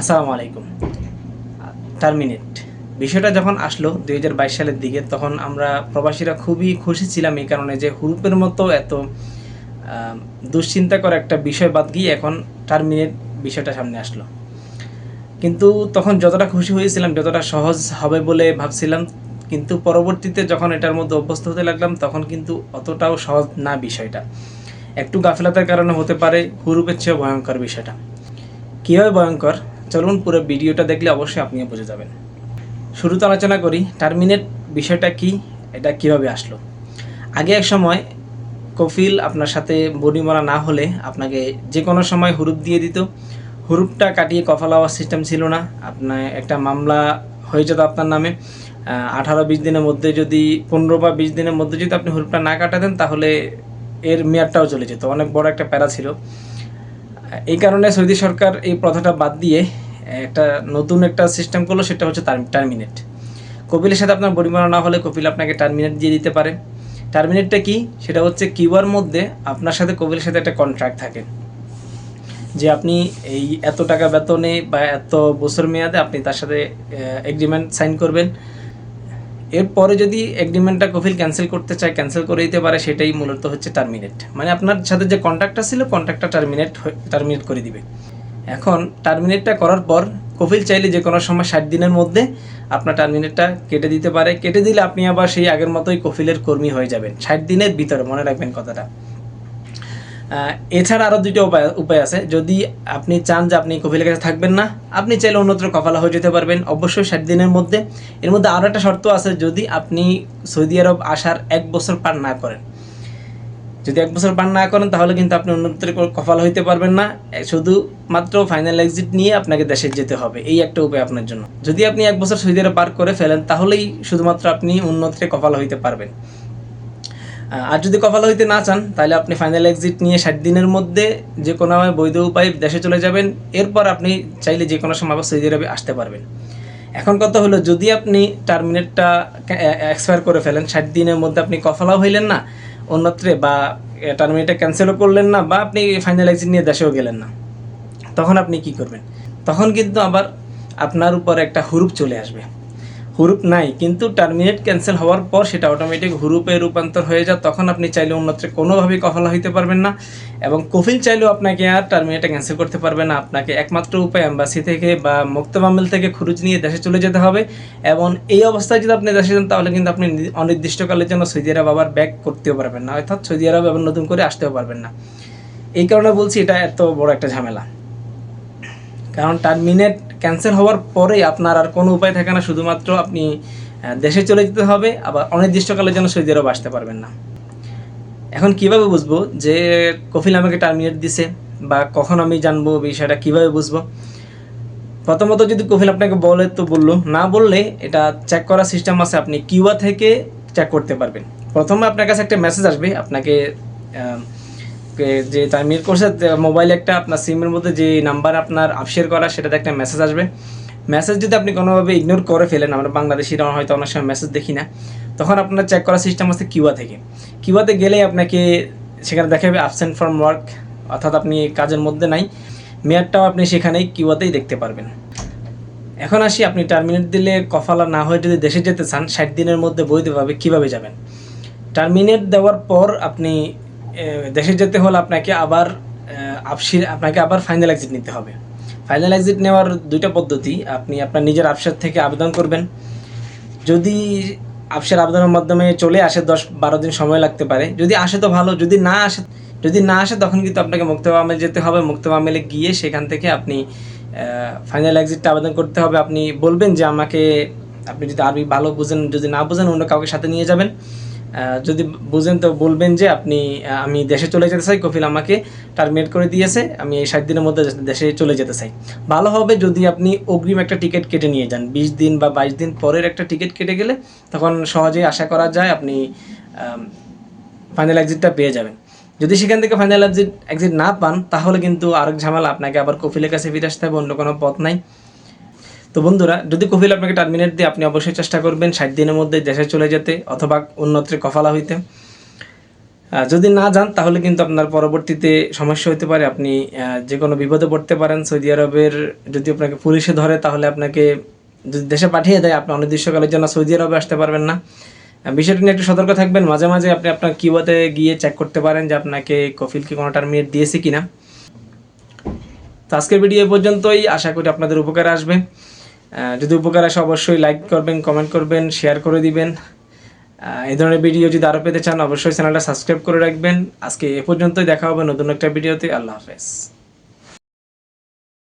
আসসালামু আলাইকুম। টার্মিনেট বিষয়টা যখন আসলো দুই হাজার বাইশ সালের দিকে, তখন আমরা প্রবাসীরা খুবই খুশি ছিলাম এই কারণে যে হুরুপের মতো এত দুশ্চিন্তা করা একটা বিষয় বাদ গিয়ে এখন টার্মিনেট বিষয়টা সামনে আসলো। কিন্তু তখন যতটা খুশি হয়েছিলাম, যতটা সহজ হবে বলে ভাবছিলাম, কিন্তু পরবর্তীতে যখন এটার মধ্যে অভ্যস্ত হতে লাগলাম, তখন কিন্তু অতটাও সহজ না বিষয়টা। একটু গাফিলতার কারণে হতে পারে হুরুপের চেয়েও ভয়ঙ্কর বিষয়টা। কীভাবে ভয়ঙ্কর? চলুন পুরো ভিডিওটা দেখলে অবশ্যই আপনিও বুঝে যাবেন। শুরুতে আলোচনা করি টার্মিনেট বিষয়টা কি, এটা কীভাবে আসলো? আগে এক সময় কফিল আপনার সাথে বডিমরা না হলে আপনাকে যে কোনো সময় হুরুপ দিয়ে দিত। হুরুপটা কাটিয়ে কফা লওয়ার সিস্টেম ছিল না। আপনার একটা মামলা হয়ে যেত আপনার নামে। আঠারো বিশ দিনের মধ্যে যদি, পনেরো বা বিশ দিনের মধ্যে যদি আপনি হুরুপটা না কাটাতেন তাহলে এর মেয়াদটাও চলে যেত। অনেক বড় একটা প্যারা ছিল। এই কারণে সৌদি সরকার এই প্রথাটা বাদ দিয়ে একটা নতুন একটা সিস্টেম করল, সেটা হচ্ছে টার্মিনেট কপিলের সাথে আপনার পরিমাণ না হলে কপিল আপনাকে টার্মিনেট দিয়ে দিতে পারে। টার্মিনেটটা কি? সেটা হচ্ছে কিউআর মধ্যে আপনার সাথে কপিলের সাথে একটা কন্ট্রাক্ট থাকে। যে আপনি এই এত টাকা বেতনে বা এত বছর মেয়াদে আপনি তার সাথে এগ্রিমেন্ট সাইন করবেন। এরপরে যদি এগ্রিমেন্টটা কফিল ক্যান্সেল করতে চায় ক্যান্সেল করে দিতে পারে, সেটাই মূলত হচ্ছে টার্মিনেট মানে আপনার সাথে যে কন্ট্রাক্টটা ছিল কন্ট্রাক্টটা টার্মিনেট টার্মিনেট করে দিবে। এখন টার্মিনেটটা করার পর কফিল চাইলে যে কোনো সময় ষাট দিনের মধ্যে আপনার টার্মিনেটটা কেটে দিতে পারে। কেটে দিলে আপনি আবার সেই আগের মতোই কফিলের কর্মী হয়ে যাবেন। ষাট দিনের ভিতরে, মনে রাখবেন কথাটা। এছাড়া আরও দুইটা উপায় উপায় আছে। যদি আপনি চান যে আপনি কফিলের কাছে থাকবেন না, আপনি চাইলে অন্যত্র কফালা হয়ে যেতে পারবেন। অবশ্যই ষাট দিনের মধ্যে। এর মধ্যে আরও একটা শর্ত আছে, যদি আপনি সৌদি আরব আসার এক বছর পার না করেন। যদি এক বছর পার না করেন, তাহলে কিন্তু আপনি অন্যত্র কফালা হইতে পারবেন না। শুধু মাত্র ফাইনাল এক্সিট নিয়ে আপনাকে দেশে যেতে হবে। এই একটা উপায় আপনার জন্য। যদি আপনি এক বছর সৌদি আরব পার করে ফেলেন, তাহলেই শুধুমাত্র আপনি অন্যত্রে কফালা হইতে পারবেন। আর যদি কপাল হইতে না চান, তাহলে আপনি ফাইনাল এক্সিট নিয়ে ষাট দিনের মধ্যে যে কোনো বৈধ উপায়ে দেশে চলে যাবেন। এরপর আপনি চাইলে যে কোনো সময় আবার সৌদি আরবে আসতে পারবেন। এখন কথা হলো, যদি আপনি টার্মিনেটটা এক্সপায়ার করে ফেলেন, ষাট দিনের মধ্যে আপনি কফলাও হইলেন না, অন্যত্রে বা টার্মিনেটটা ক্যান্সেলও করলেন না, বা আপনি ফাইনাল এক্সিট নিয়ে দেশেও গেলেন না, তখন আপনি কি করবেন? তখন কিন্তু আবার আপনার উপর একটা হুরুপ চলে আসবে। হুরুপ নাই, কিন্তু টার্মিনেট ক্যান্সেল হওয়ার পর সেটা অটোমেটিক হুরুপে রূপান্তর হয়ে যায়, তখন আপনি চাইলে অন্যত্র কোনোভাবেই কফলা হইতে পারবেন না। এবং কফিল চাইলেও আপনাকে আর টার্মিনেটটা ক্যান্সেল করতে পারবে না। আপনাকে একমাত্র উপায় অ্যাম্বাসি থেকে বা মুক্তমামিল থেকে খুরুজ নিয়ে দেশে চলে যেতে হবে। এবং এই অবস্থায় যদি আপনি দেশে যান, তাহলে কিন্তু আপনি অনির্দিষ্টকালের জন্য সৌদি আরব আবার ব্যাক করতেও পারবেন না। অর্থাৎ সৌদি আরব আবার নতুন করে আসতেও পারবেন না। এই কারণে বলছি, এটা এত বড় একটা ঝামেলা। কারণ টার্মিনেট ক্যান্সেল হওয়ার পরে আপনার আর কোনো উপায় থাকে না, শুধুমাত্র আপনি দেশে চলে যেতে হবে, আবার অনির্দিষ্টকালের জন্য সৌদি আরব আসতে পারবেন না। এখন কীভাবে বুঝব যে কফিল আমাকে টার্মিনেট দিছে, বা কখন আমি জানব বিষয়টা কীভাবে বুঝব? প্রথমত যদি কফিল আপনাকে বলে তো বলল, না বললে এটা চেক করার সিস্টেম আছে, আপনি কিউয়া থেকে চেক করতে পারবেন। প্রথমে আপনার কাছে একটা মেসেজ আসবে, আপনাকে যে টার্মিনেট করছে মোবাইলে একটা আপনার সিমের মধ্যে যে নাম্বার আপনার আপশেয়ার করা, সেটাতে একটা মেসেজ আসবে। মেসেজ যদি আপনি কোনোভাবে ইগনোর করে ফেলেন, আমরা বাংলাদেশিরা হয়তো অনেক সময় মেসেজ দেখি না, তখন আপনার চেক করার সিস্টেম আছে কিউয়া থেকে। কিউয়াতে গেলেই আপনাকে সেখানে দেখাবে অ্যাবসেন্ট ফ্রম ওয়ার্ক অর্থাৎ আপনি কাজের মধ্যে নাই। মেয়াদটাও আপনি সেখানেই কিউয়াতেই দেখতে পারবেন। এখন আসি, আপনি টার্মিনেট দিলে কফালা না হয়ে যদি দেশে যেতে চান, ষাট দিনের মধ্যে বৈধভাবে কীভাবে যাবেন? টার্মিনেট দেওয়ার পর আপনি দেশে যেতে হলে আপনাকে আবার আপসির আপনাকে আবার ফাইনাল এক্সিট নিতে হবে। ফাইনাল এক্সিট নেওয়ার দুইটা পদ্ধতি, আপনি আপনার নিজের আপসার থেকে আবেদন করবেন। যদি আপসের আবেদনের মাধ্যমে চলে আসে দশ বারো দিন সময় লাগতে পারে। যদি আসে তো ভালো, যদি না আসে, যদি না আসে তখন কিন্তু আপনাকে মুক্তবা মুক্তবামেল যেতে হবে। মুক্তবামেলে গিয়ে সেখান থেকে আপনি ফাইনাল এক্সিটটা আবেদন করতে হবে। আপনি বলবেন যে আমাকে, আপনি যদি আরবি ভালো বুঝেন, যদি না বুঝেন, অন্য কাউকে সাথে নিয়ে যাবেন। যদি বুঝেন তো বলবেন যে আপনি আমি দেশে চলে যেতে চাই কপিল আমাকে টার্মিনেট করে দিয়েছে, আমি এই ষাট দিনের মধ্যে দেশে চলে যেতে চাই। ভালো হবে যদি আপনি অগ্রিম একটা টিকিট কেটে নিয়ে যান। বিশ দিন বা বাইশ দিন পরের একটা টিকিট কেটে গেলে তখন সহজেই আশা করা যায় আপনি ফাইনাল এক্সিটটা পেয়ে যাবেন। যদি সেখান থেকে ফাইনাল এক্সিট এক্সিট না পান, তাহলে কিন্তু আরেক ঝামেলা, আপনাকে আবার কপিলের কাছে ফিরে আসতে হবে, অন্য কোনো পথ নাই। তো বন্ধুরা, যদি কপিল আপনাকে টার্মিনেট দিয়ে আপনি অবশ্যই চেষ্টা করবেন ষাট দিনের মধ্যে দেশে চলে যেতে অথবা অন্যত্রে কফালা হইতে। যদি না যান, তাহলে কিন্তু আপনার পরবর্তীতে সমস্যা হতে পারে। আপনি যে কোনো বিপদে পড়তে পারেন। সৌদি আরবের যদি আপনাকে পুলিশে ধরে, তাহলে আপনাকে যদি দেশে পাঠিয়ে দেয়, আপনি অনির্দিষ্টকালের জন্য সৌদি আরবে আসতে পারবেন না। বিষয়টা নিয়ে একটু সতর্ক থাকবেন। মাঝে মাঝে আপনি আপনার কিউতে গিয়ে চেক করতে পারেন যে আপনাকে কফিল কি কোনো টার্মিনেট দিয়েছে কি না তো আজকের ভিডিও পর্যন্তই। আশা করি আপনাদের উপকার আসবে। যদি উপকার আসে অবশ্যই লাইক করবেন কমেন্ট করবেন শেয়ার করে দিবেন। এই ধরনের ভিডিও যদি আরও পেতে চান, অবশ্যই চ্যানেলটা সাবস্ক্রাইব করে রাখবেন। আজকে এ পর্যন্তই, দেখা হবে নতুন একটা ভিডিওতে আল্লাহ হাফেজ।